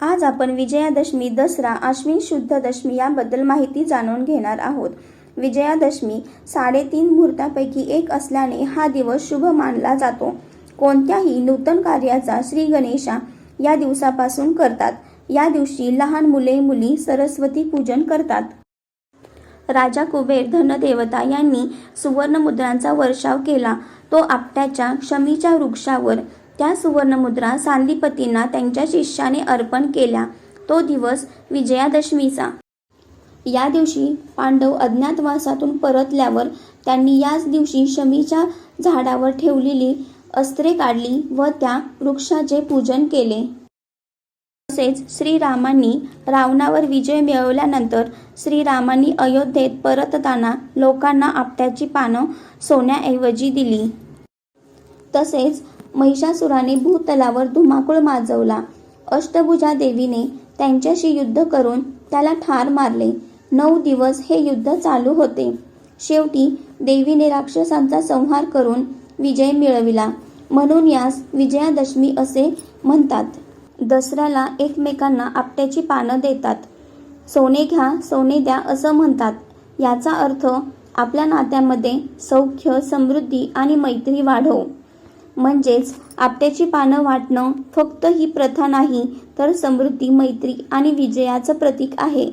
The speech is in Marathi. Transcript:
आज आपण विजयादशमी दसरा आश्विन शुद्ध दशमी याबद्दल माहिती जाणून घेणार आहोत. विजयादशमी साडेतीन मुहूर्तापैकी एक असल्याने हा दिवस शुभ मानला जातो. कोणत्याही नूतन कार्याचा श्री गणेशा या दिवसापासून करतात. या दिवशी लहान मुले मुली सरस्वती पूजन करतात. राजा कुबेर धनदेवता यांनी सुवर्णमुद्रांचा वर्षाव केला. तो आपट्याच्या शमीच्या वृक्षावर त्या सुवर्णमुद्रा सांदीपतींना त्यांच्या शिष्याने अर्पण केल्या. तो दिवस विजयादशमीचा. या दिवशी पांडव अज्ञातवासातून परतल्यावर त्यांनी याच दिवशी शमीच्या झाडावर ठेवलेली अस्त्रे काढली व त्या वृक्षाचे पूजन केले. तसेच श्रीरामांनी रावणावर विजय मिळवल्यानंतर श्रीरामांनी अयोध्येत परतताना लोकांना आपट्याची पानं सोन्याऐवजी दिली. तसेच महिषासुराने भूतलावर धुमाकूळ माजवला. अष्टभुजा देवीने त्यांच्याशी युद्ध करून त्याला ठार मारले. नऊ दिवस हे युद्ध चालू होते. शेवटी देवीने राक्षसांचा संहार करून विजय मिळविला. म्हणून यास विजयादशमी असे म्हणतात. दसऱ्याला एकमेकांना आपट्याची पानं देतात. सोने घ्या सोने द्या असं म्हणतात. याचा अर्थ आपल्या नात्यामध्ये सौख्य समृद्धी आणि मैत्री वाढव. म्हणजेच आपट्याची पानं वाटणं फक्त ही प्रथा नाही तर समृद्धी मैत्री आणि विजयाचं प्रतीक आहे.